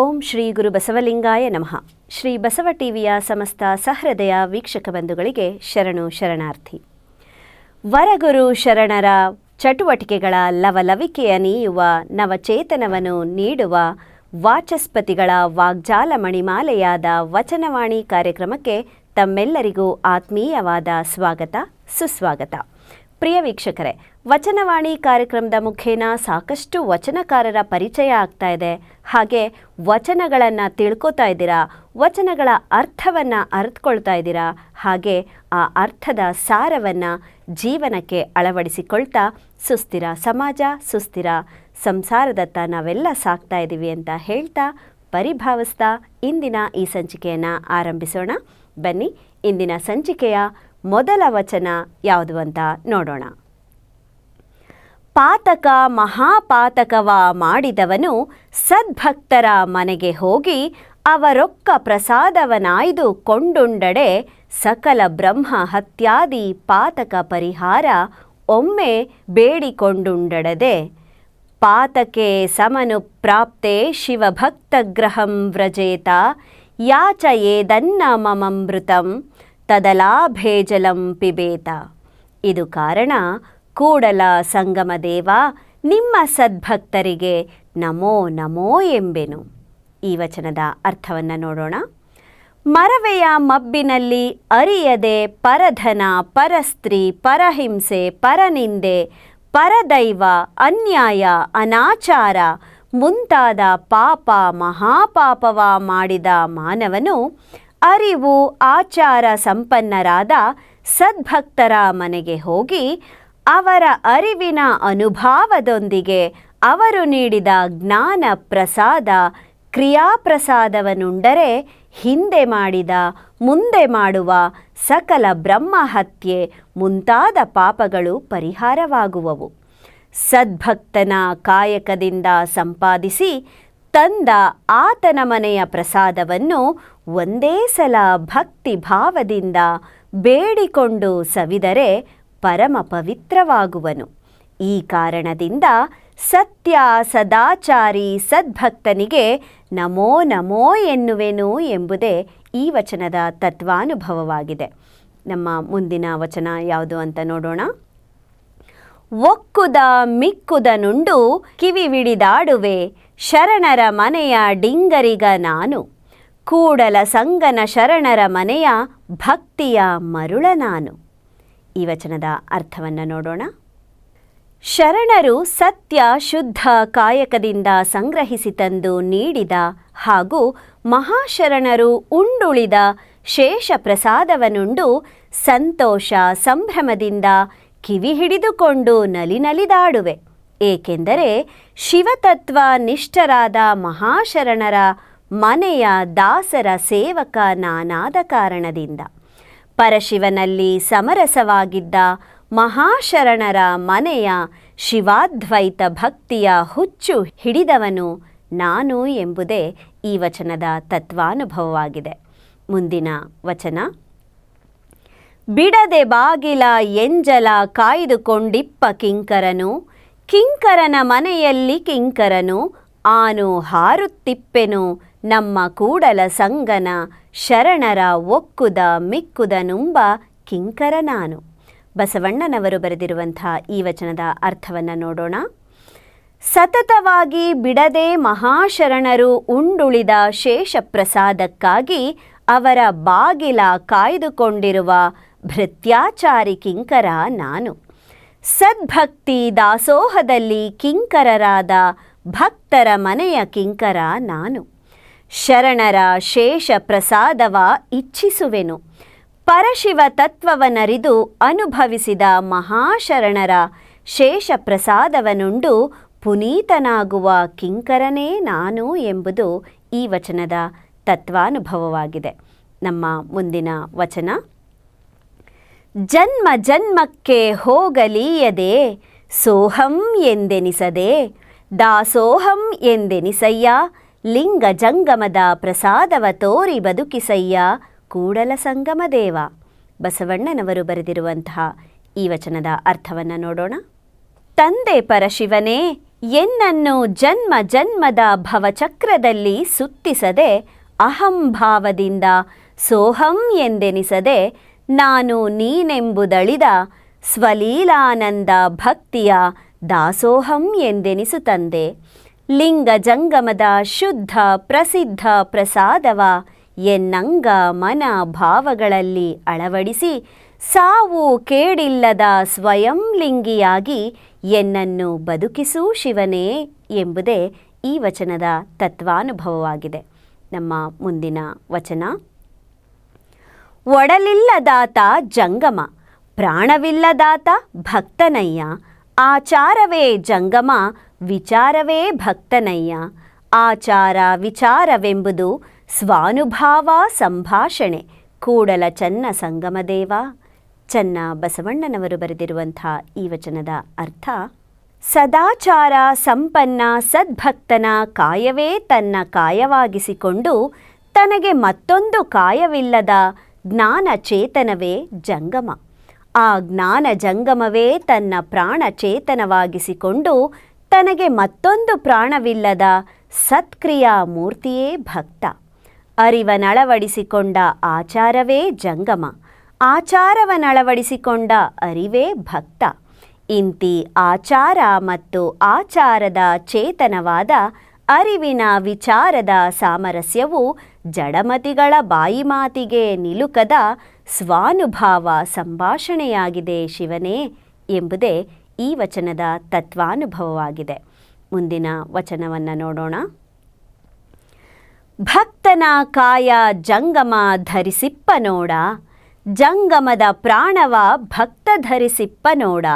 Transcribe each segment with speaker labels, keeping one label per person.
Speaker 1: ಓಂ ಶ್ರೀ ಗುರು ಬಸವಲಿಂಗಾಯ ನಮಃ. ಶ್ರೀ ಬಸವ ಟಿವಿಯ ಸಮಸ್ತ ಸಹೃದಯ ವೀಕ್ಷಕ ಬಂಧುಗಳಿಗೆ ಶರಣು ಶರಣಾರ್ಥಿ. ವರಗುರು ಶರಣರ ಚಟುವಟಿಕೆಗಳ ಲವಲವಿಕೆಯ ನೀಯುವ ನವಚೇತನವನ್ನು ನೀಡುವ ವಾಚಸ್ಪತಿಗಳ ವಾಗ್ಜಾಲ ಮಣಿಮಾಲೆಯಾದ ವಚನವಾಣಿ ಕಾರ್ಯಕ್ರಮಕ್ಕೆ ತಮ್ಮೆಲ್ಲರಿಗೂ ಆತ್ಮೀಯವಾದ ಸ್ವಾಗತ, ಸುಸ್ವಾಗತ. ಪ್ರಿಯ ವೀಕ್ಷಕರೇ, ವಚನವಾಣಿ ಕಾರ್ಯಕ್ರಮದ ಮುಖೇನ ಸಾಕಷ್ಟು ವಚನಕಾರರ ಪರಿಚಯ ಆಗ್ತಾ ಇದೆ. ಹಾಗೆ ವಚನಗಳನ್ನು ತಿಳ್ಕೊತಾ ಇದ್ದೀರಾ, ವಚನಗಳ ಅರ್ಥವನ್ನು ಅರ್ಥಕೊಳ್ತಾ ಇದ್ದೀರಾ, ಹಾಗೆ ಆ ಅರ್ಥದ ಸಾರವನ್ನು ಜೀವನಕ್ಕೆ ಅಳವಡಿಸಿಕೊಳ್ತಾ ಸುಸ್ಥಿರ ಸಮಾಜ, ಸುಸ್ಥಿರ ಸಂಸಾರದತ್ತ ನಾವೆಲ್ಲ ಸಾಕ್ತಾ ಇದ್ದೀವಿ ಅಂತ ಹೇಳ್ತಾ ಪರಿಭಾವಿಸ್ತಾ ಇಂದಿನ ಈ ಸಂಚಿಕೆಯನ್ನು ಆರಂಭಿಸೋಣ. ಬನ್ನಿ, ಇಂದಿನ ಸಂಚಿಕೆಯ ಮೊದಲ ವಚನ ಯಾವುದು ಅಂತ ನೋಡೋಣ. ಪಾತಕ ಮಹಾಪಾತಕವ ಮಾಡಿದವನು ಸದ್ಭಕ್ತರ ಮನೆಗೆ ಹೋಗಿ ಅವರೊಕ್ಕ ಪ್ರಸಾದವನಾಯ್ದು ಕೊಂಡುಂಡಡೆ ಸಕಲ ಬ್ರಹ್ಮ ಹತ್ಯಾದಿ ಪಾತಕ ಪರಿಹಾರ ಒಮ್ಮೆ ಬೇಡಿಕೊಂಡುಂಡಡದೆ. ಪಾತಕೆ ಸಮನು ಪ್ರಾಪ್ತೆ ಶಿವಭಕ್ತಗ್ರಹಂ ವ್ರಜೇತ, ಯಾಚಯೇದನ್ನ ಮಮಮೃತಂ ತದಲಾಭೇಜಲಂ ಪಿಬೇತ. ಇದು ಕಾರಣ, ಕೂಡಲ ಸಂಗಮ ದೇವ, ನಿಮ್ಮ ಸದ್ಭಕ್ತರಿಗೆ ನಮೋ ನಮೋ ಎಂಬೆನು. ಈ ವಚನದ ಅರ್ಥವನ್ನು ನೋಡೋಣ. ಮರವೆಯ ಮಬ್ಬಿನಲ್ಲಿ ಅರಿಯದೆ ಪರಧನ, ಪರಸ್ತ್ರೀ, ಪರಹಿಂಸೆ, ಪರನಿಂದೆ, ಪರದೈವ, ಅನ್ಯಾಯ, ಅನಾಚಾರ, ಮುಂತಾದ ಪಾಪ ಮಹಾಪಾಪವ ಮಾಡಿದ ಮಾನವನು ಅರಿವು ಆಚಾರ ಸಂಪನ್ನರಾದ ಸದ್ಭಕ್ತರ ಮನೆಗೆ ಹೋಗಿ ಅವರ ಅರಿವಿನ ಅನುಭಾವದೊಂದಿಗೆ ಅವರು ನೀಡಿದ ಜ್ಞಾನ ಪ್ರಸಾದ ಕ್ರಿಯಾಪ್ರಸಾದವನ್ನುಂಡರೆ ಹಿಂದೆ ಮಾಡಿದ, ಮುಂದೆ ಮಾಡುವ ಸಕಲ ಬ್ರಹ್ಮಹತ್ಯೆ ಮುಂತಾದ ಪಾಪಗಳು ಪರಿಹಾರವಾಗುವವು. ಸದ್ಭಕ್ತನ ಕಾಯಕದಿಂದ ಸಂಪಾದಿಸಿ ತಂದ ಆತನ ಮನೆಯ ಪ್ರಸಾದವನ್ನು ಒಂದೇ ಸಲ ಭಕ್ತಿ ಭಾವದಿಂದ ಬೇಡಿಕೊಂಡು ಸವಿದರೆ ಪರಮ ಪವಿತ್ರವಾಗುವನು. ಈ ಕಾರಣದಿಂದ ಸತ್ಯ ಸದಾಚಾರಿ ಸದ್ಭಕ್ತನಿಗೆ ನಮೋ ನಮೋ ಎನ್ನುವೆನು ಎಂಬುದೇ ಈ ವಚನದ ತತ್ವಾನುಭವವಾಗಿದೆ. ನಮ್ಮ ಮುಂದಿನ ವಚನ ಯಾವುದು ಅಂತ ನೋಡೋಣ. ಒಕ್ಕುದ ಕಿವಿ ಕಿವಿವಿಡಿದಾಡುವೆ ಶರಣರ ಮನೆಯ ಡಿಂಗರಿಗ ನಾನು. ಕೂಡಲ ಸಂಗನ ಶರಣರ ಮನೆಯ ಭಕ್ತಿಯ ಮರುಳ ನಾನು. ಈ ವಚನದ ಅರ್ಥವನ್ನು ನೋಡೋಣ. ಶರಣರು ಸತ್ಯ ಶುದ್ಧ ಕಾಯಕದಿಂದ ಸಂಗ್ರಹಿಸಿ ತಂದು ನೀಡಿದ ಹಾಗೂ ಮಹಾಶರಣರು ಉಂಡುಳಿದ ಶೇಷ ಪ್ರಸಾದವನುಂಡು ಸಂತೋಷ ಸಂಭ್ರಮದಿಂದ ಕಿವಿ ಹಿಡಿದುಕೊಂಡು ನಲಿನಲಿದಾಡುವೆ ಏಕೆಂದರೆ ಶಿವತತ್ವ ನಿಷ್ಠರಾದ ಮಹಾಶರಣರ ಮನೆಯ ದಾಸರ ಸೇವಕ ನಾನಾದ ಕಾರಣದಿಂದ. ಪರಶಿವನಲ್ಲಿ ಸಮರಸವಾಗಿದ್ದ ಮಹಾಶರಣರ ಮನೆಯ ಶಿವಾದ್ವೈತ ಭಕ್ತಿಯ ಹುಚ್ಚು ಹಿಡಿದವನು ನಾನು ಎಂಬುದೇ ಈ ವಚನದ ತತ್ವಾನುಭವವಾಗಿದೆ. ಮುಂದಿನ ವಚನ. ಬಿಡದೆ ಬಾಗಿಲ ಎಂಜಲ ಕಾಯ್ದುಕೊಂಡಿಪ್ಪ ಕಿಂಕರನು, ಕಿಂಕರನ ಮನೆಯಲ್ಲಿ ಕಿಂಕರನು, ಆನು ಹಾರುತ್ತಿಪ್ಪೆನು ನಮ್ಮ ಕೂಡಲ ಸಂಗನ, ಶರಣರ ಒಕ್ಕುದ ಮಿಕ್ಕುದ ನುಂಬ ಕಿಂಕರ ನಾನು. ಬಸವಣ್ಣನವರು ಬರೆದಿರುವಂಥ ಈ ವಚನದ ಅರ್ಥವನ್ನು ನೋಡೋಣ. ಸತತವಾಗಿ ಬಿಡದೆ ಮಹಾಶರಣರು ಉಂಡುಳಿದ ಶೇಷ ಪ್ರಸಾದಕ್ಕಾಗಿ ಅವರ ಬಾಗಿಲ ಕಾಯ್ದುಕೊಂಡಿರುವ ಭೃತ್ಯಾಚಾರಿ ಕಿಂಕರ ನಾನು. ಸದ್ಭಕ್ತಿ ದಾಸೋಹದಲ್ಲಿ ಕಿಂಕರರಾದ ಭಕ್ತರ ಮನೆಯ ಕಿಂಕರ ನಾನು. ಶರಣರ ಶೇಷ ಪ್ರಸಾದವ ಇಚ್ಛಿಸುವೆನು. ಪರಶಿವ ತತ್ವವನರಿದು ಅನುಭವಿಸಿದ ಮಹಾಶರಣರ ಶೇಷ ಪ್ರಸಾದವನುಂಡು ಪುನೀತನಾಗುವ ಕಿಂಕರನೇ ನಾನು ಎಂಬುದು ಈ ವಚನದ ತತ್ವಾನುಭವವಾಗಿದೆ. ನಮ್ಮ ಮುಂದಿನ ವಚನ. ಜನ್ಮ ಜನ್ಮಕ್ಕೆ ಹೋಗಲೀಯದೆ, ಸೋಹಂ ಎಂದೆನಿಸದೆ, ದಾಸೋಹಂ ಎಂದೆನಿಸಯ್ಯ ಲಿಂಗ ಜಂಗಮದ ಪ್ರಸಾದವ ತೋರಿ ಬದುಕಿಸಯ್ಯ ಕೂಡಲ ಸಂಗಮ ದೇವ. ಬಸವಣ್ಣನವರು ಬರೆದಿರುವಂತಹ ಈ ವಚನದ ಅರ್ಥವನ್ನು ನೋಡೋಣ. ತಂದೆ ಪರಶಿವನೇ, ಎನ್ನನ್ನು ಜನ್ಮ ಜನ್ಮದ ಭವಚಕ್ರದಲ್ಲಿ ಸುತ್ತಿಸದೆ ಅಹಂಭಾವದಿಂದ ಸೋಹಂ ಎಂದೆನಿಸದೆ ನಾನು ನೀನೆಂಬುದಳಿದ ಸ್ವಲೀಲಾನಂದ ಭಕ್ತಿಯ ದಾಸೋಹಂ ಎಂದೆನಿಸುತ್ತಂದೆ ಲಿಂಗ ಜಂಗಮದ ಶುದ್ಧ ಪ್ರಸಿದ್ಧ ಪ್ರಸಾದವ. ಎನ್ನಂಗ ಮನ ಭಾವಗಳಲ್ಲಿ ಅಳವಡಿಸಿ ಸಾವು ಕೇಡಿಲ್ಲದ ಸ್ವಯಂ ಲಿಂಗಿಯಾಗಿ ಎನ್ನನ್ನು ಬದುಕಿಸು ಶಿವನೇ ಎಂಬುದೇ ಈ ವಚನದ ತತ್ವಾನುಭವವಾಗಿದೆ. ನಮ್ಮ ಮುಂದಿನ ವಚನ. ಒಡಲಿಲ್ಲದಾತ ಜಂಗಮ, ಪ್ರಾಣವಿಲ್ಲದಾತ ಭಕ್ತನಯ್ಯ ಆಚಾರವೇ ಜಂಗಮ, ವಿಚಾರವೇ ಭಕ್ತನಯ್ಯ. ಆಚಾರ ವಿಚಾರವೆಂಬುದು ಸ್ವಾನುಭಾವ ಸಂಭಾಷಣೆ. ಕೂಡಲ ಚನ್ನ ಸಂಗಮದೇವ. ಚನ್ನ ಬಸವಣ್ಣನವರು ಬರೆದಿರುವಂಥ ಈ ವಚನದ ಅರ್ಥ, ಸದಾಚಾರ ಸಂಪನ್ನ ಸದ್ಭಕ್ತನ ಕಾಯವೇ ತನ್ನ ಕಾಯವಾಗಿಸಿಕೊಂಡು ತನಗೆ ಮತ್ತೊಂದು ಕಾಯವಿಲ್ಲದ ಜ್ಞಾನ ಚೇತನವೇ ಜಂಗಮ. ಆ ಜ್ಞಾನ ಜಂಗಮವೇ ತನ್ನ ಪ್ರಾಣ ಚೇತನವಾಗಿಸಿಕೊಂಡು ತನಗೆ ಮತ್ತೊಂದು ಪ್ರಾಣವಿಲ್ಲದ ಸತ್ಕ್ರಿಯಾ ಮೂರ್ತಿಯೇ ಭಕ್ತ. ಅರಿವನಳವಡಿಸಿಕೊಂಡ ಆಚಾರವೇ ಜಂಗಮ. ಆಚಾರವನಳವಡಿಸಿಕೊಂಡ ಅರಿವೇ ಭಕ್ತ. ಇಂತಿ ಆಚಾರ ಮತ್ತು ಆಚಾರದ ಚೇತನವಾದ ಅರಿವಿನ ವಿಚಾರದ ಸಾಮರಸ್ಯವು ಜಡಮತಿಗಳ ಬಾಯಿ ಮಾತಿಗೆ ನಿಲುಕದ ಸ್ವಾನುಭಾವ ಸಂಭಾಷಣೆಯಾಗಿದೆ ಶಿವನೇ ಎಂಬುದೇ ಈ ವಚನದ ತತ್ವಾನುಭವವಾಗಿದೆ. ಮುಂದಿನ ವಚನವನ್ನು ನೋಡೋಣ. ಭಕ್ತನ ಕಾಯ ಜಂಗಮ ಧರಿಸಿಪ್ಪ ನೋಡ, ಜಂಗಮದ ಪ್ರಾಣವ ಭಕ್ತ ಧರಿಸಿಪ್ಪ ನೋಡ,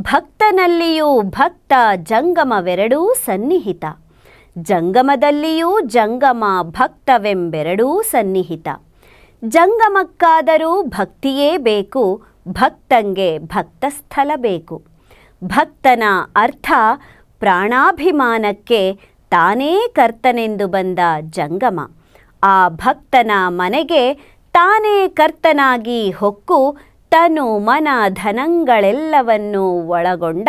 Speaker 1: ಭಕ್ತನಲ್ಲಿಯೂ ಭಕ್ತ ಜಂಗಮವೆರಡೂ ಸನ್ನಿಹಿತ, ಜಂಗಮದಲ್ಲಿಯೂ ಜಂಗಮ ಭಕ್ತವೆಂಬೆರಡೂ ಸನ್ನಿಹಿತ. ಜಂಗಮಕ್ಕಾದರೂ ಭಕ್ತಿಯೇ ಬೇಕು, ಭಕ್ತಂಗೆ ಭಕ್ತಸ್ಥಲ ಬೇಕು. ಭಕ್ತನ ಅರ್ಥ ಪ್ರಾಣಾಭಿಮಾನಕ್ಕೆ ತಾನೇ ಕರ್ತನೆಂದು ಬಂದ ಜಂಗಮ. ಆ ಭಕ್ತನ ಮನೆಗೆ ತಾನೇ ಕರ್ತನಾಗಿ ಹೊಕ್ಕು, ತನು ಮನ ಧನಗಳೆಲ್ಲವನ್ನೂ ಒಳಗೊಂಡ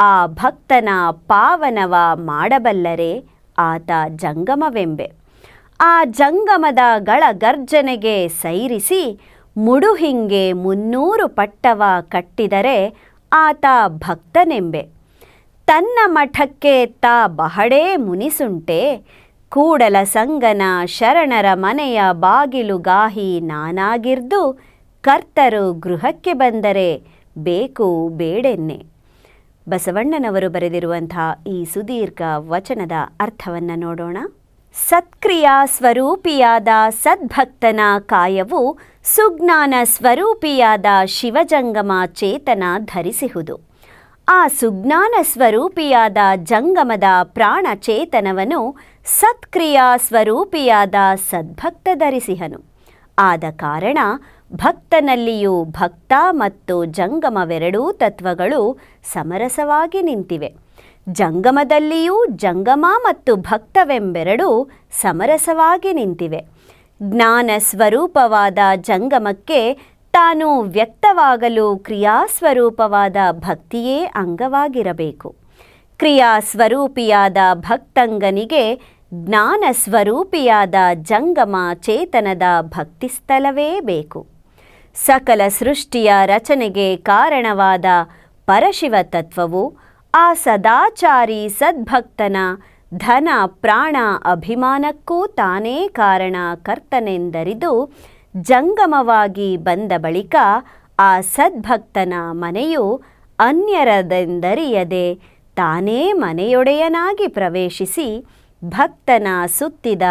Speaker 1: ಆ ಭಕ್ತನ ಪಾವನವ ಮಾಡಬಲ್ಲರೆ ಆತ ಜಂಗಮವೆಂಬೆ. ಆ ಜಂಗಮದ ಗಳ ಗರ್ಜನೆಗೆ ಸೈರಿಸಿ ಮುಡುಹಿಂಗೆ ಮುನ್ನೂರು ಪಟ್ಟವ ಕಟ್ಟಿದರೆ ಆತ ಭಕ್ತನೆಂಬೆ. ತನ್ನ ಮಠಕ್ಕೆ ತಾ ಬಹಳೇ ಮುನಿಸುಂಟೆ. ಕೂಡಲ ಸಂಗನ ಶರಣರ ಮನೆಯ ಬಾಗಿಲು ಗಾಹಿ ನಾನಾಗಿರ್ದು ಕರ್ತರು ಗೃಹಕ್ಕೆ ಬಂದರೆ ಬೇಕು ಬೇಡೆನ್ನೆ. ಬಸವಣ್ಣನವರು ಬರೆದಿರುವಂಥ ಈ ಸುದೀರ್ಘ ವಚನದ ಅರ್ಥವನ್ನು ನೋಡೋಣ. ಸತ್ಕ್ರಿಯಾ ಸ್ವರೂಪಿಯಾದ ಸದ್ಭಕ್ತನ ಕಾಯವು ಸುಜ್ಞಾನ ಸ್ವರೂಪಿಯಾದ ಶಿವಜಂಗಮ ಚೇತನ ಧರಿಸಿಹುದು. ಆ ಸುಜ್ಞಾನ ಸ್ವರೂಪಿಯಾದ ಜಂಗಮದ ಪ್ರಾಣ ಚೇತನವನ್ನು ಸತ್ಕ್ರಿಯಾ ಸ್ವರೂಪಿಯಾದ ಸದ್ಭಕ್ತ ಧರಿಸಿಹನು. ಆದ ಕಾರಣ ಭಕ್ತನಲ್ಲಿಯೂ ಭಕ್ತ ಮತ್ತು ಜಂಗಮವೆರಡೂ ತತ್ವಗಳು ಸಮರಸವಾಗಿ ನಿಂತಿವೆ. ಜಂಗಮದಲ್ಲಿಯೂ ಜಂಗಮ ಮತ್ತು ಭಕ್ತವೆಂಬೆರಡೂ ಸಮರಸವಾಗಿ ನಿಂತಿವೆ. ಜ್ಞಾನ ಸ್ವರೂಪವಾದ ಜಂಗಮಕ್ಕೆ ತಾನು ವ್ಯಕ್ತವಾಗಲು ಕ್ರಿಯಾಸ್ವರೂಪವಾದ ಭಕ್ತಿಯೇ ಅಂಗವಾಗಿರಬೇಕು. ಕ್ರಿಯಾಸ್ವರೂಪಿಯಾದ ಭಕ್ತಂಗನಿಗೆ ಜ್ಞಾನ ಸ್ವರೂಪಿಯಾದ ಜಂಗಮ ಚೇತನದ ಭಕ್ತಿಸ್ಥಲವೇ ಬೇಕು. ಸಕಲ ಸೃಷ್ಟಿಯ ರಚನೆಗೆ ಕಾರಣವಾದ ಪರಶಿವ ತತ್ವವು ಆ ಸದಾಚಾರಿ ಸದ್ಭಕ್ತನ ಧನ ಪ್ರಾಣ ಅಭಿಮಾನಕ್ಕೂ ತಾನೇ ಕಾರಣ ಕರ್ತನೆಂದರಿದು ಜಂಗಮವಾಗಿ ಬಂದ ಬಳಿಕ ಆ ಸದ್ಭಕ್ತನ ಮನೆಯು ಅನ್ಯರದೆಂದರಿಯದೆ ತಾನೇ ಮನೆಯೊಡೆಯನಾಗಿ ಪ್ರವೇಶಿಸಿ ಭಕ್ತನ ಸುತ್ತಿದ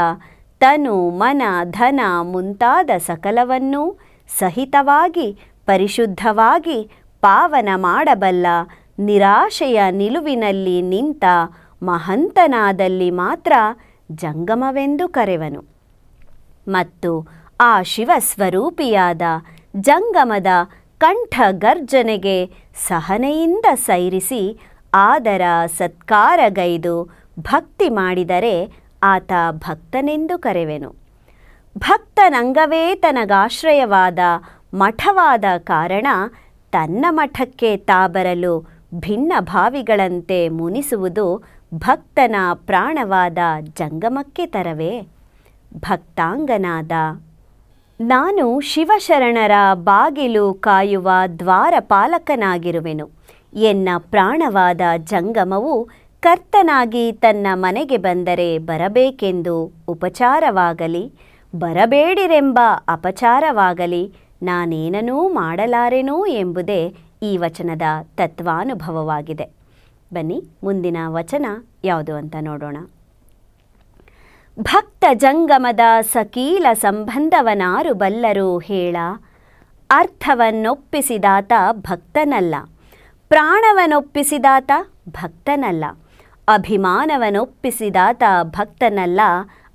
Speaker 1: ತನು ಮನ ಧನ ಮುಂತಾದ ಸಕಲವನ್ನೂ ಸಹಿತವಾಗಿ ಪರಿಶುದ್ಧವಾಗಿ ಪಾವನ ಮಾಡಬಲ್ಲ ನಿರಾಶೆಯ ನಿಲುವಿನಲ್ಲಿ ನಿಂತ ಮಹಂತನಾದಲ್ಲಿ ಮಾತ್ರ ಜಂಗಮವೆಂದು ಕರೆವನು. ಮತ್ತು ಆ ಶಿವಸ್ವರೂಪಿಯಾದ ಜಂಗಮದ ಕಂಠ ಗರ್ಜನೆಗೆ ಸಹನೆಯಿಂದ ಸೈರಿಸಿ ಆದರ ಸತ್ಕಾರಗೈದು ಭಕ್ತಿ ಮಾಡಿದರೆ ಆತ ಭಕ್ತನೆಂದು ಕರೆವೆನು. ಭಕ್ತನಂಗವೇ ತನಗಾಶ್ರಯವಾದ ಮಠವಾದ ಕಾರಣ ತನ್ನ ಮಠಕ್ಕೆ ತಾ ಬರಲು ಭಿನ್ನ ಭಾವಿಗಳಂತೆ ಮುನಿಸುವುದು ಭಕ್ತನ ಪ್ರಾಣವಾದ ಜಂಗಮಕ್ಕೆ ತರವೇ. ಭಕ್ತಾಂಗನಾದ. ನಾನು ಶಿವಶರಣರ ಬಾಗಿಲು ಕಾಯುವ ದ್ವಾರಪಾಲಕನಾಗಿರುವೆನು. ಎನ್ನ ಪ್ರಾಣವಾದ ಜಂಗಮವು ಕರ್ತನಾಗಿ ತನ್ನ ಮನೆಗೆ ಬಂದರೆ ಬರಬೇಕೆಂದು ಉಪಚಾರವಾಗಲಿ, ಬರಬೇಡಿರೆಂಬ ಅಪಚಾರವಾಗಲಿ ನಾನೇನನೂ ಮಾಡಲಾರೆನೋ ಎಂಬುದೇ ಈ ವಚನದ ತತ್ವಾನುಭವವಾಗಿದೆ. ಬನ್ನಿ, ಮುಂದಿನ ವಚನ ಯಾವುದು ಅಂತ ನೋಡೋಣ. ಭಕ್ತ ಜಂಗಮದ ಸಕೀಲ ಸಂಬಂಧವನಾರು ಬಲ್ಲರು ಹೇಳ, ಅರ್ಥವನ್ನೊಪ್ಪಿಸಿದಾತ ಭಕ್ತನಲ್ಲ. ಪ್ರಾಣವನೊಪ್ಪಿಸಿದಾತ ಭಕ್ತನಲ್ಲ. ಅಭಿಮಾನವನೊಪ್ಪಿಸಿದಾತ ಭಕ್ತನಲ್ಲ.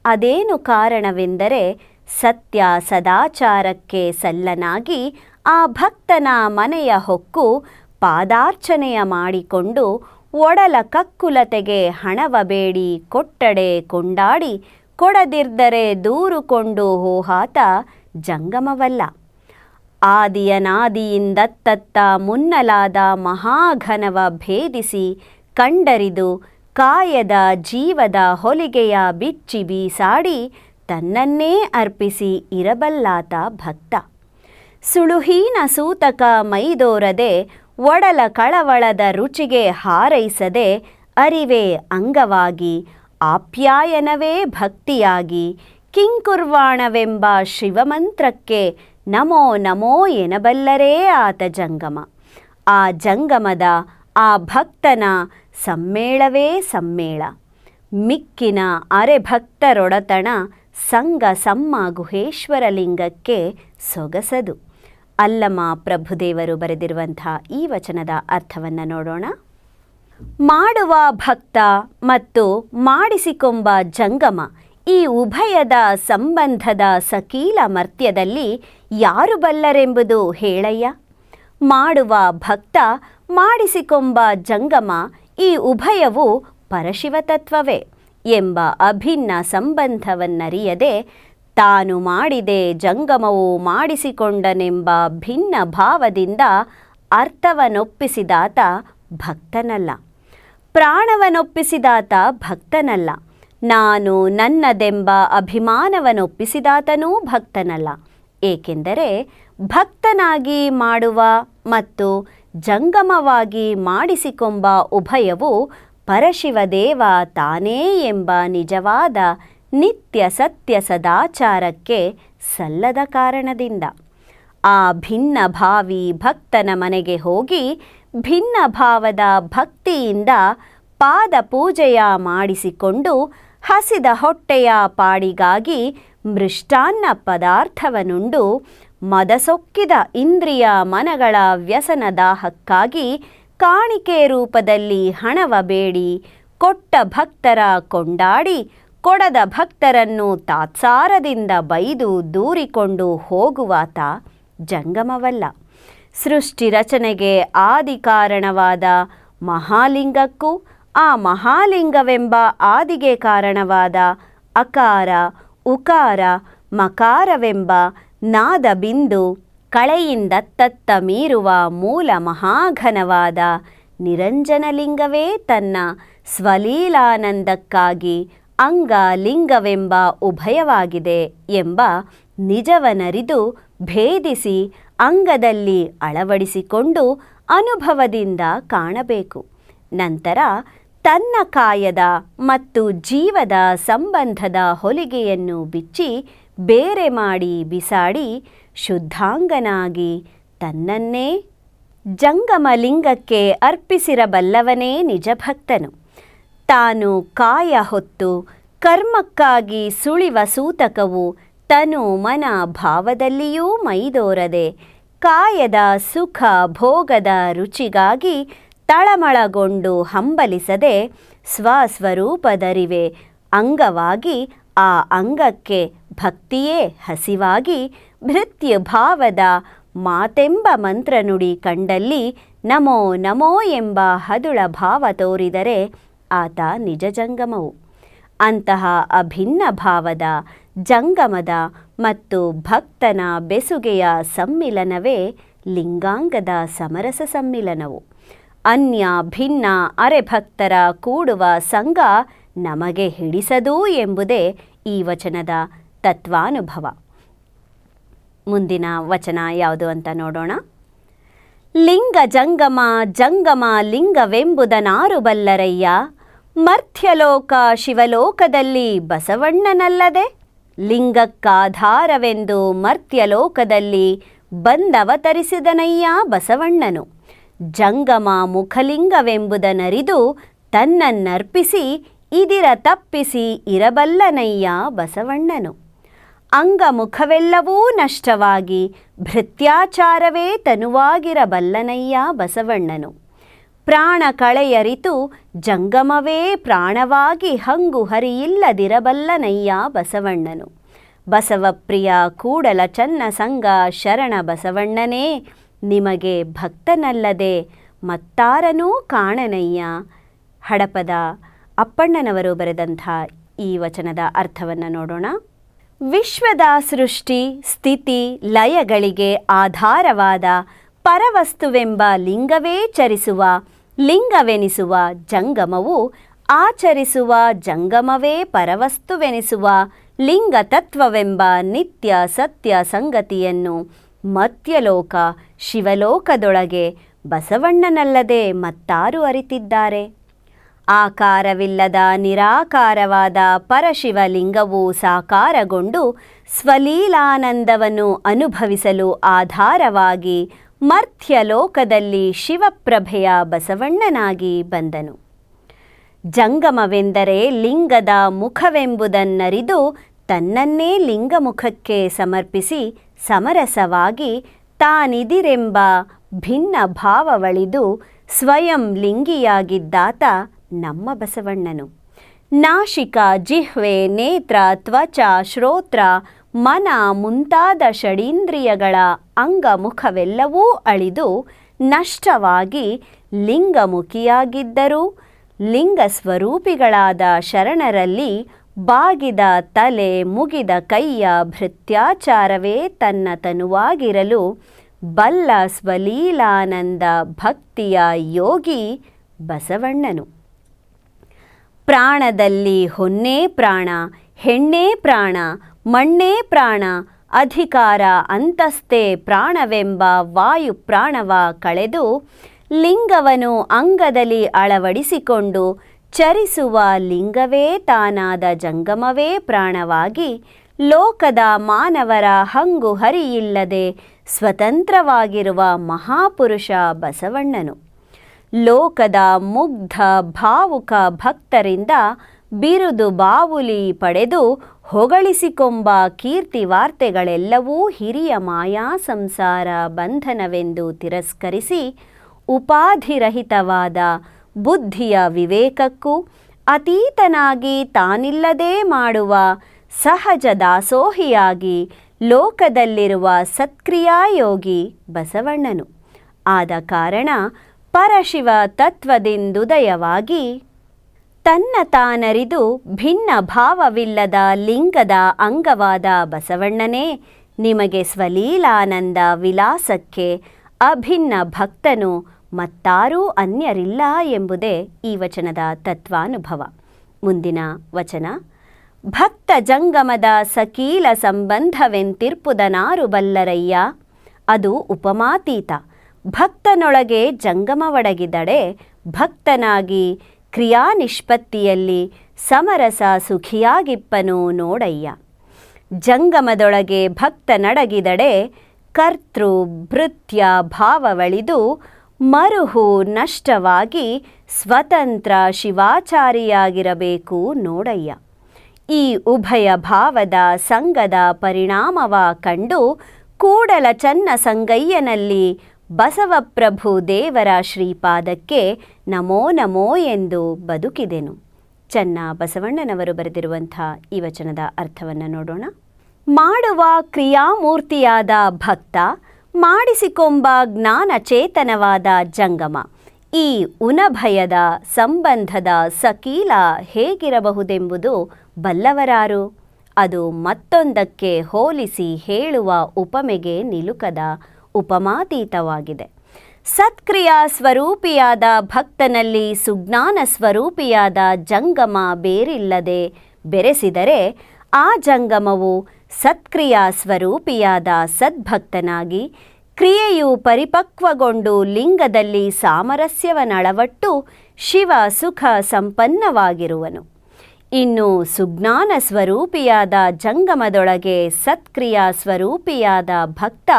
Speaker 1: ಅದೇನು ಕಾರಣವೆಂದರೆ ಸತ್ಯ ಸದಾಚಾರಕ್ಕೆ ಸಲ್ಲನಾಗಿ ಆ ಭಕ್ತನ ಮನೆಯ ಹೊಕ್ಕು ಪಾದಾರ್ಚನೆಯ ಮಾಡಿಕೊಂಡು ಒಡಲ ಕಕ್ಕುಲತೆಗೆ ಹಣವ ಬೇಡಿ ಕೊಟ್ಟಡೆ ಕೊಂಡಾಡಿ, ಕೊಡದಿರ್ದರೆ ದೂರುಕೊಂಡು ಹೋಹಾತ ಜಂಗಮವಲ್ಲ. ಆದಿಯನಾದಿಯಿಂದತ್ತತ್ತ ಮುನ್ನಲಾದ ಮಹಾಘನವ ಭೇದಿಸಿ ಕಂಡರಿದು ಕಾಯದ ಜೀವದ ಹೊಲಿಗೆಯ ಬಿಚ್ಚಿ ಬೀಸಾಡಿ ತನ್ನನ್ನೇ ಅರ್ಪಿಸಿ ಇರಬಲ್ಲಾತ ಭಕ್ತ. ಸುಳುಹೀನ ಸೂತಕ ಮೈದೋರದೆ ಒಡಲ ಕಳವಳದ ರುಚಿಗೆ ಹಾರೈಸದೆ, ಅರಿವೇ ಅಂಗವಾಗಿ, ಆಪ್ಯಾಯನವೇ ಭಕ್ತಿಯಾಗಿ, ಕಿಂಕುರ್ವಾಣವೆಂಬ ಶಿವಮಂತ್ರಕ್ಕೆ ನಮೋ ನಮೋ ಎನಬಲ್ಲರೇ ಆತ ಜಂಗಮ. ಆ ಜಂಗಮದ, ಆ ಭಕ್ತನ ಸಮ್ಮೇಳವೇ ಸಮ್ಮೇಳ. ಮಿಕ್ಕಿನ ಅರೆಭಕ್ತರೊಡತಣ, ಸಂಗ ಸಮ್ಮ ಗುಹೇಶ್ವರಲಿಂಗಕ್ಕೆ ಸೊಗಸದು. ಅಲ್ಲಮ ಪ್ರಭುದೇವರು ಬರೆದಿರುವಂಥ ಈ ವಚನದ ಅರ್ಥವನ್ನು ನೋಡೋಣ. ಮಾಡುವ ಭಕ್ತ ಮತ್ತು ಮಾಡಿಸಿಕೊಂಬ ಜಂಗಮ ಈ ಉಭಯದ ಸಂಬಂಧದ ಸಕೀಲ ಮರ್ತ್ಯದಲ್ಲಿ ಯಾರು ಬಲ್ಲರೆಂಬುದು ಹೇಳಯ್ಯ. ಮಾಡುವ ಭಕ್ತ, ಮಾಡಿಸಿಕೊಂಬ ಜಂಗಮ ಈ ಉಭಯವು ಪರಶಿವತತ್ವವೇ ಎಂಬ ಅಭಿನ್ನ ಸಂಬಂಧವನ್ನರಿಯದೆ ತಾನು ಮಾಡಿದೆ ಜಂಗಮವು ಮಾಡಿಸಿಕೊಂಡನೆಂಬ ಭಿನ್ನ ಭಾವದಿಂದ ಅರ್ಥವನ್ನೊಪ್ಪಿಸಿದಾತ ಭಕ್ತನಲ್ಲ. ಪ್ರಾಣವನ್ನೊಪ್ಪಿಸಿದಾತ ಭಕ್ತನಲ್ಲ. ನಾನು ನನ್ನದೆಂಬ ಅಭಿಮಾನವನ್ನೊಪ್ಪಿಸಿದಾತನೂ ಭಕ್ತನಲ್ಲ. ಏಕೆಂದರೆ ಭಕ್ತನಾಗಿ ಮಾಡುವ ಮತ್ತು ಜಂಗಮವಾಗಿ ಮಾಡಿಸಿಕೊಂಬ ಉಭಯವು ಪರಶಿವದೇವ ತಾನೇ ಎಂಬ ನಿಜವಾದ ನಿತ್ಯ ಸತ್ಯ ಸದಾಚಾರಕ್ಕೆ ಸಲ್ಲದ ಕಾರಣದಿಂದ. ಆ ಭಿನ್ನ ಭಾವಿ ಭಕ್ತನ ಮನೆಗೆ ಹೋಗಿ ಭಿನ್ನ ಭಾವದ ಭಕ್ತಿಯಿಂದ ಪಾದ ಪೂಜೆಯ ಮಾಡಿಸಿಕೊಂಡು ಹಸಿದ ಹೊಟ್ಟೆಯ ಪಾಡಿಗಾಗಿ ಮೃಷ್ಟಾನ್ನ ಪದಾರ್ಥವನುಂಡು ಮದಸೊಕ್ಕಿದ ಇಂದ್ರಿಯ ಮನಗಳ ವ್ಯಸನ ದಾಹಕ್ಕಾಗಿ ಕಾಣಿಕೆ ರೂಪದಲ್ಲಿ ಹಣವ ಬೇಡಿ ಕೊಟ್ಟ ಭಕ್ತರ ಕೊಂಡಾಡಿ ಕೊಡದ ಭಕ್ತರನ್ನು ತಾತ್ಸಾರದಿಂದ ಬೈದು ದೂರಿಕೊಂಡು ಹೋಗುವಾತ ಜಂಗಮವಲ್ಲ. ಸೃಷ್ಟಿ ರಚನೆಗೆ ಆದಿ ಕಾರಣವಾದ ಮಹಾಲಿಂಗಕ್ಕೂ ಆ ಮಹಾಲಿಂಗವೆಂಬ ಆದಿಗೆ ಕಾರಣವಾದ ಅಕಾರ, ಉಕಾರ, ಮಕಾರವೆಂಬ ನಾದ ಬಿಂದು ಕಳೆಯಿಂದತ್ತತ್ತ ಮೀರುವ ಮೂಲ ಮಹಾಘನವಾದ ನಿರಂಜನಲಿಂಗವೇ ತನ್ನ ಸ್ವಲೀಲಾನಂದಕ್ಕಾಗಿ ಅಂಗ ಲಿಂಗವೆಂಬ ಉಭಯವಾಗಿದೆ ಎಂಬ ನಿಜವನರಿದು ಭೇದಿಸಿ ಅಂಗದಲ್ಲಿ ಅಳವಡಿಸಿಕೊಂಡು ಅನುಭವದಿಂದ ಕಾಣಬೇಕು. ನಂತರ ತನ್ನ ಕಾಯದ ಮತ್ತು ಜೀವದ ಸಂಬಂಧದ ಹೊಲಿಗೆಯನ್ನು ಬಿಚ್ಚಿ ಬೇರೆ ಮಾಡಿ ಬಿಸಾಡಿ ಶುದ್ಧಾಂಗನಾಗಿ ತನ್ನನ್ನೇ ಜಂಗಮಲಿಂಗಕ್ಕೆ ಅರ್ಪಿಸಿರಬಲ್ಲವನೇ ನಿಜಭಕ್ತನು. ತಾನು ಕಾಯ ಹೊತ್ತು ಕರ್ಮಕ್ಕಾಗಿ ಸುಳಿವ ಸೂತಕವು ತನು ಮನ ಭಾವದಲ್ಲಿಯೂ ಮೈದೋರದೆ ಕಾಯದ ಸುಖ ಭೋಗದ ರುಚಿಗಾಗಿ ತಳಮಳಗೊಂಡು ಹಂಬಲಿಸದೆ ಸ್ವಸ್ವರೂಪದರಿವೆ. ಅಂಗವಾಗಿ ಆ ಅಂಗಕ್ಕೆ ಭಕ್ತಿಯೇ ಹಸಿವಾಗಿ ಭೃತ್ಯ ಭಾವದ ಮಾತೆಂಬ ಮಂತ್ರನುಡಿ ಕಂಡಲ್ಲಿ ನಮೋ ನಮೋ ಎಂಬ ಹದುಳ ಭಾವ ತೋರಿದರೆ ಆತ ನಿಜ ಜಂಗಮವು. ಅಂತಹ ಅಭಿನ್ನ ಭಾವದ, ಜಂಗಮದ ಮತ್ತು ಭಕ್ತನ ಬೆಸುಗೆಯ ಸಮ್ಮಿಲನವೇ ಲಿಂಗಾಂಗದ ಸಮರಸ ಸಮ್ಮಿಲನವು. ಅನ್ಯ ಭಿನ್ನ ಅರೆಭಕ್ತರ ಕೂಡುವ ಸಂಘ ನಮಗೆ ಹಿಡಿಸದು ಎಂಬುದೇ ಈ ವಚನದ ತತ್ವಾನುಭವ. ಮುಂದಿನ ವಚನ ಯಾವುದು ಅಂತ ನೋಡೋಣ. ಲಿಂಗ ಜಂಗಮ ಜಂಗಮ ಲಿಂಗವೆಂಬುದನಾರು ಮರ್ತ್ಯಲೋಕ ಶಿವಲೋಕದಲ್ಲಿ ಬಸವಣ್ಣನಲ್ಲದೆ ಲಿಂಗಕ್ಕಾಧಾರವೆಂದು ಮರ್ತ್ಯಲೋಕದಲ್ಲಿ ಬಂದವತರಿಸಿದನಯ್ಯ ಬಸವಣ್ಣನು. ಜಂಗಮ ಮುಖಲಿಂಗವೆಂಬುದನರಿದು ತನ್ನನ್ನರ್ಪಿಸಿ ಇದಿರ ತಪ್ಪಿಸಿ ಇರಬಲ್ಲನಯ್ಯ ಬಸವಣ್ಣನು. ಅಂಗಮುಖವೆಲ್ಲವೂ ನಷ್ಟವಾಗಿ ಭೃತ್ಯಾಚಾರವೇ ತನುವಾಗಿರಬಲ್ಲನಯ್ಯ ಬಸವಣ್ಣನು. ಪ್ರಾಣ ಕಳೆಯರಿತು ಜಂಗಮವೇ ಪ್ರಾಣವಾಗಿ ಹಂಗು ಹರಿಯಿಲ್ಲದಿರಬಲ್ಲನಯ್ಯ ಬಸವಣ್ಣನು. ಬಸವಪ್ರಿಯ ಕೂಡಲ ಚನ್ನ ಸಂಗ ಶರಣ ಬಸವಣ್ಣನೇ, ನಿಮಗೆ ಭಕ್ತನಲ್ಲದೆ ಮತ್ತಾರನೂ ಕಾಣನಯ್ಯ. ಹಡಪದ ಅಪ್ಪಣ್ಣನವರು ಬರೆದಂಥ ಈ ವಚನದ ಅರ್ಥವನ್ನು ನೋಡೋಣ. ವಿಶ್ವದ ಸೃಷ್ಟಿ, ಸ್ಥಿತಿ, ಲಯಗಳಿಗೆ ಆಧಾರವಾದ ಪರವಸ್ತುವೆಂಬ ಲಿಂಗವೇ ಚರಿಸುವ ಲಿಂಗವೆನಿಸುವ ಜಂಗಮವು ಆಚರಿಸುವ ಜಂಗಮವೇ ಪರವಸ್ತುವೆನಿಸುವ ಲಿಂಗ ತತ್ವವೆಂಬ ನಿತ್ಯ ಸತ್ಯ ಸಂಗತಿಯನ್ನು ಮತ್ಯಲೋಕ ಶಿವಲೋಕದೊಳಗೆ ಬಸವಣ್ಣನಲ್ಲದೆ ಮತ್ತಾರು ಅರಿತಿದ್ದಾರೆ. ಆಕಾರವಿಲ್ಲದ ನಿರಾಕಾರವಾದ ಪರಶಿವಲಿಂಗವು ಸಾಕಾರಗೊಂಡು ಸ್ವಲೀಲಾನಂದವನ್ನು ಅನುಭವಿಸಲು ಆಧಾರವಾಗಿ ಮರ್ತ್ಯಲೋಕದಲ್ಲಿ ಶಿವಪ್ರಭೆಯ ಬಸವಣ್ಣನಾಗಿ ಬಂದನು. ಜಂಗಮವೆಂದರೆ ಲಿಂಗದ ಮುಖವೆಂಬುದನ್ನರಿದು ತನ್ನನ್ನೇ ಲಿಂಗಮುಖಕ್ಕೆ ಸಮರ್ಪಿಸಿ ಸಮರಸವಾಗಿ ತಾನಿದಿರೆಂಬ ಭಿನ್ನ ಭಾವವಳಿದು ಸ್ವಯಂ ಲಿಂಗಿಯಾಗಿದ್ದಾತ ನಮ್ಮ ಬಸವಣ್ಣನು. ನಾಶಿಕ ಜಿಹ್ವೆ ನೇತ್ರ ತ್ವಚ ಶ್ರೋತ್ರ ಮನ ಮುಂತಾದ ಷಡೀಂದ್ರಿಯಗಳ ಅಂಗಮುಖವೆಲ್ಲವೂ ಅಳಿದು ನಷ್ಟವಾಗಿ ಲಿಂಗಮುಖಿಯಾಗಿದ್ದರೂ. ಲಿಂಗ ಸ್ವರೂಪಿಗಳಾದ ಶರಣರಲ್ಲಿ ಬಾಗಿದ ತಲೆ ಮುಗಿದ ಕೈಯ ಭೃತ್ಯಾಚಾರವೇ ತನ್ನ ತನುವಾಗಿರಲು ಬಲ್ಲ ಸ್ವಲೀಲಾನಂದ ಭಕ್ತಿಯ ಯೋಗಿ ಬಸವಣ್ಣನು. ಪ್ರಾಣದಲ್ಲಿ ಹೊನ್ನೇ ಪ್ರಾಣ, ಹೆಣ್ಣೇ ಪ್ರಾಣ ಮಣ್ಣೇ ಪ್ರಾಣ, ಅಧಿಕಾರ ಅಂತಸ್ತೆ ಪ್ರಾಣವೆಂಬ ವಾಯು ಪ್ರಾಣವ ಕಳೆದು ಲಿಂಗವನು ಅಂಗದಲ್ಲಿ ಅಳವಡಿಸಿಕೊಂಡು ಚರಿಸುವ ಲಿಂಗವೇ ತಾನಾದ ಜಂಗಮವೇ ಪ್ರಾಣವಾಗಿ ಲೋಕದ ಮಾನವರ ಹಂಗು ಹರಿಯಿಲ್ಲದೆ ಸ್ವತಂತ್ರವಾಗಿರುವ ಮಹಾಪುರುಷ ಬಸವಣ್ಣನು. ಲೋಕದ ಮುಗ್ಧ ಭಾವುಕ ಭಕ್ತರಿಂದ ಬಿರುದು ಬಾವುಲಿ ಪಡೆದು ಹೊಗಳಿಸಿಕೊಂಬ ಕೀರ್ತಿ ವಾರ್ತೆಗಳೆಲ್ಲವೂ ಹಿರಿಯ ಮಾಯಾ ಸಂಸಾರ ಬಂಧನವೆಂದು ತಿರಸ್ಕರಿಸಿ ಉಪಾಧಿರಹಿತವಾದ ಬುದ್ಧಿಯ ವಿವೇಕಕ್ಕೂ ಅತೀತನಾಗಿ ತಾನಿಲ್ಲದೇ ಮಾಡುವ ಸಹಜ ದಾಸೋಹಿಯಾಗಿ ಲೋಕದಲ್ಲಿರುವ ಸತ್ಕ್ರಿಯಾಯೋಗಿ ಬಸವಣ್ಣನು. ಆದ ಕಾರಣ ಪರಶಿವ ತತ್ವದಿಂದುದಯವಾಗಿ ತನ್ನ ತಾನರಿದು ಭಿನ್ನ ಭಾವವಿಲ್ಲದ ಲಿಂಗದ ಅಂಗವಾದ ಬಸವಣ್ಣನೇ, ನಿಮಗೆ ಸ್ವಲೀಲಾನಂದ ವಿಲಾಸಕ್ಕೆ ಅಭಿನ್ನ ಭಕ್ತನು ಮತ್ತಾರೂ ಅನ್ಯರಿಲ್ಲ ಎಂಬುದೇ ಈ ವಚನದ ತತ್ವಾನುಭವ. ಮುಂದಿನ ವಚನ, ಭಕ್ತ ಜಂಗಮದ ಸಕೀಲ ಸಂಬಂಧವೆಂತಿರ್ಪುದನಾರು ಬಲ್ಲರಯ್ಯ ಅದು ಉಪಮಾತೀತ. ಭಕ್ತನೊಳಗೆ ಜಂಗಮವಡಗಿದಡೆ ಭಕ್ತನಾಗಿ ಕ್ರಿಯಾನಿಷ್ಪತ್ತಿಯಲ್ಲಿ ಸಮರಸ ಸುಖಿಯಾಗಿಪ್ಪನು ನೋಡಯ್ಯ. ಜಂಗಮದೊಳಗೆ ಭಕ್ತನಡಗಿದಡೆ ಕರ್ತೃ ಭೃತ್ಯ ಭಾವವಳಿದು ಮರುಹು ನಷ್ಟವಾಗಿ ಸ್ವತಂತ್ರ ಶಿವಾಚಾರಿಯಾಗಿರಬೇಕು ನೋಡಯ್ಯ. ಈ ಉಭಯ ಭಾವದ ಸಂಘದ ಪರಿಣಾಮವ ಕಂಡು ಕೂಡಲ ಚನ್ನ ಸಂಗಯ್ಯನಲ್ಲಿ ಬಸವಪ್ರಭು ದೇವರ ಶ್ರೀಪಾದಕ್ಕೆ ನಮೋ ನಮೋ ಎಂದು ಬದುಕಿದೆನು. ಚನ್ನ ಬಸವಣ್ಣನವರು ಬರೆದಿರುವಂಥ ಈ ವಚನದ ಅರ್ಥವನ್ನು ನೋಡೋಣ. ಮಾಡುವ ಕ್ರಿಯಾಮೂರ್ತಿಯಾದ ಭಕ್ತ, ಮಾಡಿಸಿಕೊಂಬ ಜ್ಞಾನಚೇತನವಾದ ಜಂಗಮ, ಈ ಉನಭಯದ ಸಂಬಂಧದ ಸಕೀಲ ಹೇಗಿರಬಹುದೆಂಬುದು ಬಲ್ಲವರಾರು. ಅದು ಮತ್ತೊಂದಕ್ಕೆ ಹೋಲಿಸಿ ಹೇಳುವ ಉಪಮೆಗೆ ನಿಲುಕದ ಉಪಮಾತೀತವಾಗಿದೆ. ಸತ್ಕ್ರಿಯಾ ಸ್ವರೂಪಿಯಾದ ಭಕ್ತನಲ್ಲಿ ಸುಜ್ಞಾನ ಸ್ವರೂಪಿಯಾದ ಜಂಗಮ ಬೇರಿಲ್ಲದೆ ಬೆರೆಸಿದರೆ ಆ ಜಂಗಮವು ಸತ್ಕ್ರಿಯಾ ಸ್ವರೂಪಿಯಾದ ಸದ್ಭಕ್ತನಾಗಿ ಕ್ರಿಯೆಯು ಪರಿಪಕ್ವಗೊಂಡು ಲಿಂಗದಲ್ಲಿ ಸಾಮರಸ್ಯವನಳವಟ್ಟು ಶಿವ ಸುಖ ಸಂಪನ್ನವಾಗಿರುವನು. ಇನ್ನು ಸುಜ್ಞಾನ ಸ್ವರೂಪಿಯಾದ ಜಂಗಮದೊಳಗೆ ಸತ್ಕ್ರಿಯಾ ಸ್ವರೂಪಿಯಾದ ಭಕ್ತ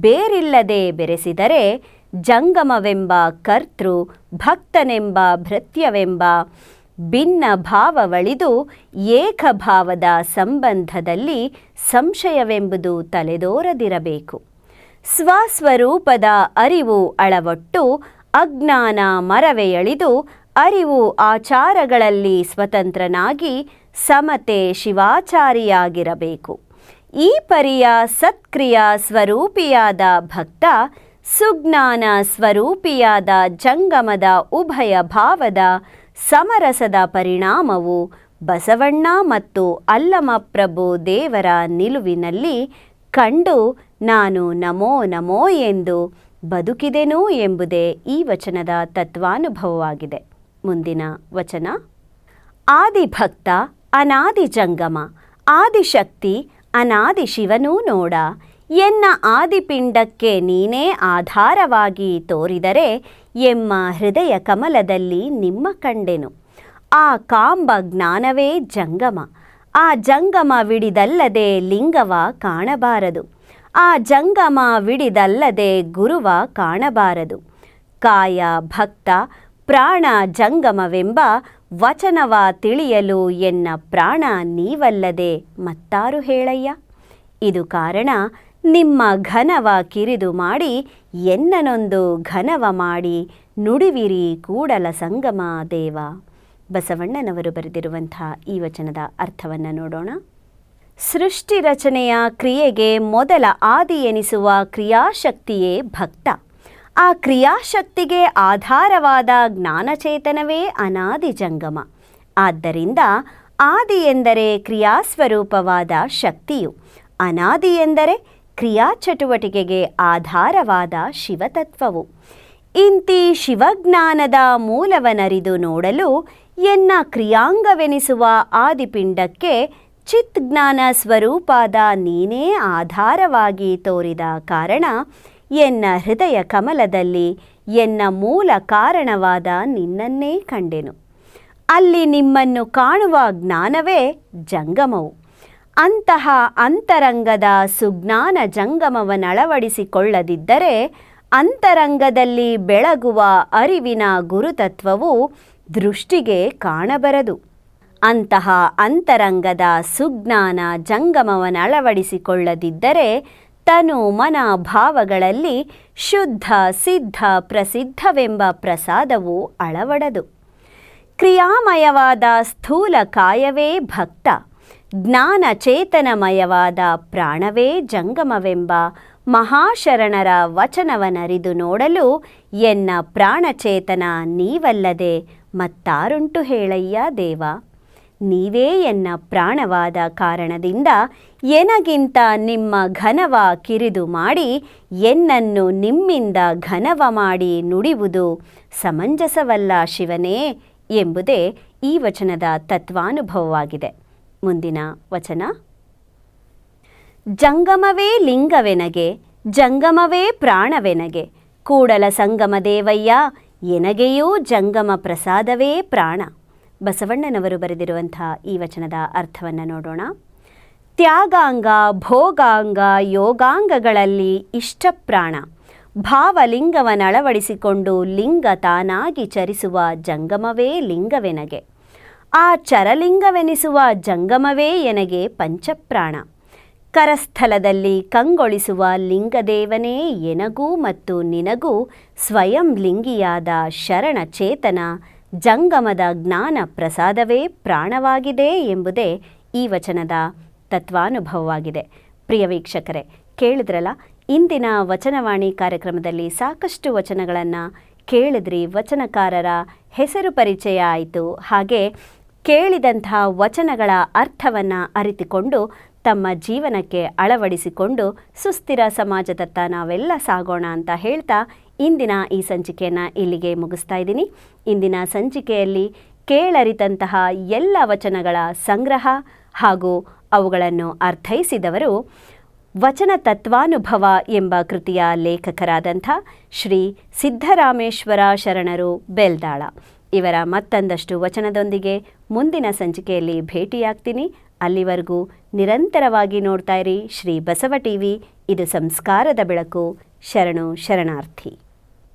Speaker 1: ಬೇರಿಲ್ಲದೆ ಬೆರೆಸಿದರೆ ಜಂಗಮವೆಂಬ ಕರ್ತೃ, ಭಕ್ತನೆಂಬ ಭೃತ್ಯವೆಂಬ ಭಿನ್ನ ಭಾವವಳಿದು ಏಕಭಾವದ ಸಂಬಂಧದಲ್ಲಿ ಸಂಶಯವೆಂಬುದು ತಲೆದೋರದಿರಬೇಕು. ಸ್ವಸ್ವರೂಪದ ಅರಿವು ಅಳವಟ್ಟು ಅಜ್ಞಾನ ಮರವೆಯಳಿದು ಅರಿವು ಆಚಾರಗಳಲ್ಲಿ ಸ್ವತಂತ್ರನಾಗಿ ಸಮತೆ ಶಿವಾಚಾರಿಯಾಗಿರಬೇಕು. ಈ ಪರಿಯ ಸತ್ಕ್ರಿಯ ಸ್ವರೂಪಿಯಾದ ಭಕ್ತ, ಸುಜ್ಞಾನ ಸ್ವರೂಪಿಯಾದ ಜಂಗಮದ ಉಭಯ ಭಾವದ ಸಮರಸದ ಪರಿಣಾಮವು ಬಸವಣ್ಣ ಮತ್ತು ಅಲ್ಲಮಪ್ರಭು ದೇವರ ನಿಲುವಿನಲ್ಲಿ ಕಂಡು ನಾನು ನಮೋ ನಮೋ ಎಂದು ಬದುಕಿದೆನು ಎಂಬುದೇ ಈ ವಚನದ ತತ್ವಾನುಭವವಾಗಿದೆ. ಮುಂದಿನ ವಚನ. ಆದಿಭಕ್ತ ಅನಾದಿ ಜಂಗಮ ಆದಿಶಕ್ತಿ ಅನಾದಿ ಶಿವನೂ ನೋಡ. ಎನ್ನ ಆದಿಪಿಂಡಕ್ಕೆ ನೀನೇ ಆಧಾರವಾಗಿ ತೋರಿದರೆ ಎಮ್ಮ ಹೃದಯ ಕಮಲದಲ್ಲಿ ನಿಮ್ಮ ಕಂಡೆನು. ಆ ಕಾಂಬ ಜ್ಞಾನವೇ ಜಂಗಮ. ಆ ಜಂಗಮ ವಿಡಿದಲ್ಲದೆ ಲಿಂಗವ ಕಾಣಬಾರದು. ಆ ಜಂಗಮ ವಿಡಿದಲ್ಲದೆ ಗುರುವ ಕಾಣಬಾರದು. ಕಾಯ, ಭಕ್ತ, ಪ್ರಾಣ, ಜಂಗಮವೆಂಬ ವಚನವ ತಿಳಿಯಲು ಎನ್ನ ಪ್ರಾಣ ನೀವಲ್ಲದೆ ಮತ್ತಾರು ಹೇಳಯ್ಯ? ಇದು ಕಾರಣ ನಿಮ್ಮ ಘನವ ಕಿರಿದು ಮಾಡಿ ಎನ್ನನೊಂದು ಘನವ ಮಾಡಿ ನುಡಿವಿರಿ ಕೂಡಲ ಸಂಗಮ ದೇವ. ಬಸವಣ್ಣನವರು ಬರೆದಿರುವಂಥ ಈ ವಚನದ ಅರ್ಥವನ್ನು ನೋಡೋಣ. ಸೃಷ್ಟಿ ರಚನೆಯ ಕ್ರಿಯೆಗೆ ಮೊದಲ ಆದಿ ಎನಿಸುವ ಕ್ರಿಯಾಶಕ್ತಿಯೇ ಭಕ್ತ. ಆ ಕ್ರಿಯಾಶಕ್ತಿಗೆ ಆಧಾರವಾದ ಜ್ಞಾನಚೇತನವೇ ಅನಾದಿ ಜಂಗಮ. ಆದ್ದರಿಂದ ಆದಿ ಎಂದರೆ ಕ್ರಿಯಾಸ್ವರೂಪವಾದ ಶಕ್ತಿಯು. ಅನಾದಿ ಎಂದರೆ ಕ್ರಿಯಾ ಚಟುವಟಿಕೆಗೆ ಆಧಾರವಾದ ಶಿವತತ್ವವು. ಇಂತಿ ಶಿವಜ್ಞಾನದ ಮೂಲವನರಿದು ನೋಡಲು ಎನ್ನ ಕ್ರಿಯಾಂಗವೆನಿಸುವ ಆದಿಪಿಂಡಕ್ಕೆ ಚಿತ್ ಜ್ಞಾನ ಸ್ವರೂಪಾದ ನೀನೇ ಆಧಾರವಾಗಿ ತೋರಿದ ಕಾರಣ ಎನ್ನ ಹೃದಯ ಕಮಲದಲ್ಲಿ, ಎನ್ನ ಮೂಲ ಕಾರಣವಾದ ನಿನ್ನನ್ನೇ ಕಂಡೆನು. ಅಲ್ಲಿ ನಿಮ್ಮನ್ನು ಕಾಣುವ ಜ್ಞಾನವೇ ಜಂಗಮವು. ಅಂತಹ ಅಂತರಂಗದ ಸುಜ್ಞಾನ ಜಂಗಮವನ್ನಳವಡಿಸಿಕೊಳ್ಳದಿದ್ದರೆ ಅಂತರಂಗದಲ್ಲಿ ಬೆಳಗುವ ಅರಿವಿನ ಗುರುತತ್ವವು ದೃಷ್ಟಿಗೆ ಕಾಣಬರದು. ಅಂತಹ ಅಂತರಂಗದ ಸುಜ್ಞಾನ ಜಂಗಮವನ್ನಳವಡಿಸಿಕೊಳ್ಳದಿದ್ದರೆ ತನು ಮನ ಭಾವಗಳಲ್ಲಿ ಶುದ್ಧ, ಸಿದ್ಧ, ಪ್ರಸಿದ್ಧವೆಂಬ ಪ್ರಸಾದವು ಅಳವಡದು. ಕ್ರಿಯಾಮಯವಾದ ಸ್ಥೂಲ ಕಾಯವೇ ಭಕ್ತ ಜ್ಞಾನ ಚೇತನಮಯವಾದ ಪ್ರಾಣವೇ ಜಂಗಮವೆಂಬ ಮಹಾಶರಣರ ವಚನವನರಿದು ನೋಡಲು ಎನ್ನ ಪ್ರಾಣಚೇತನ ನೀವಲ್ಲದೆ ಮತ್ತಾರುಂಟು ಹೇಳಯ್ಯ ದೇವ. ನೀವೇ ಎನ್ನ ಪ್ರಾಣವಾದ ಕಾರಣದಿಂದ ಎನಗಿಂತ ನಿಮ್ಮ ಘನವ ಕಿರಿದು ಮಾಡಿ ಎನ್ನನ್ನು ನಿಮ್ಮಿಂದ ಘನವ ಮಾಡಿ ನುಡಿವುದು ಸಮಂಜಸವಲ್ಲ ಶಿವನೇ ಎಂಬುದೇ ಈ ವಚನದ ತತ್ವಾನುಭವವಾಗಿದೆ. ಮುಂದಿನ ವಚನ. ಜಂಗಮವೇ ಲಿಂಗವೆನಗೆ, ಜಂಗಮವೇ ಪ್ರಾಣವೆನಗೆ, ಕೂಡಲ ಸಂಗಮ ದೇವಯ್ಯ, ಎನಗೆಯೂ ಜಂಗಮ ಪ್ರಸಾದವೇ ಪ್ರಾಣ. ಬಸವಣ್ಣನವರು ಬರೆದಿರುವಂಥ ಈ ವಚನದ ಅರ್ಥವನ್ನು ನೋಡೋಣ. ತ್ಯಾಗಾಂಗ, ಭೋಗಾಂಗ, ಯೋಗಾಂಗಗಳಲ್ಲಿ ಇಷ್ಟಪ್ರಾಣ. ಭಾವಲಿಂಗವನ್ನಳವಡಿಸಿಕೊಂಡು ಲಿಂಗ ತಾನಾಗಿ ಚರಿಸುವ ಜಂಗಮವೇ ಲಿಂಗವೆನಗೆ. ಆ ಚರಲಿಂಗವೆನಿಸುವ ಜಂಗಮವೇ ಎನಗೆ ಪಂಚಪ್ರಾಣ. ಕರಸ್ಥಲದಲ್ಲಿ ಕಂಗೊಳಿಸುವ ಲಿಂಗದೇವನೇ ಎನಗೂ ಮತ್ತು ನಿನಗೂ ಸ್ವಯಂ ಲಿಂಗಿಯಾದ ಶರಣ ಚೇತನ ಜಂಗಮದ ಜ್ಞಾನ ಪ್ರಸಾದವೇ ಪ್ರಾಣವಾಗಿದೆ ಎಂಬುದೇ ಈ ವಚನದ ತತ್ವಾನುಭವವಾಗಿದೆ. ಪ್ರಿಯ ವೀಕ್ಷಕರೇ, ಕೇಳಿದ್ರಲ್ಲ, ಇಂದಿನ ವಚನವಾಣಿ ಕಾರ್ಯಕ್ರಮದಲ್ಲಿ ಸಾಕಷ್ಟು ವಚನಗಳನ್ನು ಕೇಳಿದ್ರಿ, ವಚನಕಾರರ ಹೆಸರು ಪರಿಚಯ ಆಯಿತು. ಹಾಗೆ ಕೇಳಿದಂಥ ವಚನಗಳ ಅರ್ಥವನ್ನು ಅರಿತುಕೊಂಡು ತಮ್ಮ ಜೀವನಕ್ಕೆ ಅಳವಡಿಸಿಕೊಂಡು ಸುಸ್ಥಿರ ಸಮಾಜದತ್ತ ನಾವೆಲ್ಲ ಸಾಗೋಣ ಅಂತ ಹೇಳ್ತಾ ಇಂದಿನ ಈ ಸಂಚಿಕೆಯನ್ನು ಇಲ್ಲಿಗೆ ಮುಗಿಸ್ತಾ ಇದ್ದೀನಿ. ಇಂದಿನ ಸಂಚಿಕೆಯಲ್ಲಿ ಕೇಳರಿತಂತಹ ಎಲ್ಲ ವಚನಗಳ ಸಂಗ್ರಹ ಹಾಗೂ ಅವುಗಳನ್ನು ಅರ್ಥೈಸಿದವರು ವಚನ ತತ್ವಾನುಭವ ಎಂಬ ಕೃತಿಯ ಲೇಖಕರಾದಂಥ ಶ್ರೀ ಸಿದ್ಧರಾಮೇಶ್ವರ ಶರಣರು ಬೆಲ್ದಾಳ. ಇವರ ಮತ್ತೊಂದಷ್ಟು ವಚನದೊಂದಿಗೆ ಮುಂದಿನ ಸಂಚಿಕೆಯಲ್ಲಿ ಭೇಟಿಯಾಗ್ತೀನಿ. ಅಲ್ಲಿವರೆಗೂ ನಿರಂತರವಾಗಿ ನೋಡ್ತಾ ಇರಿ ಶ್ರೀ ಬಸವ ಟಿವಿ. ಇದು ಸಂಸ್ಕಾರದ ಬೆಳಕು. ಶರಣು ಶರಣಾರ್ಥಿ.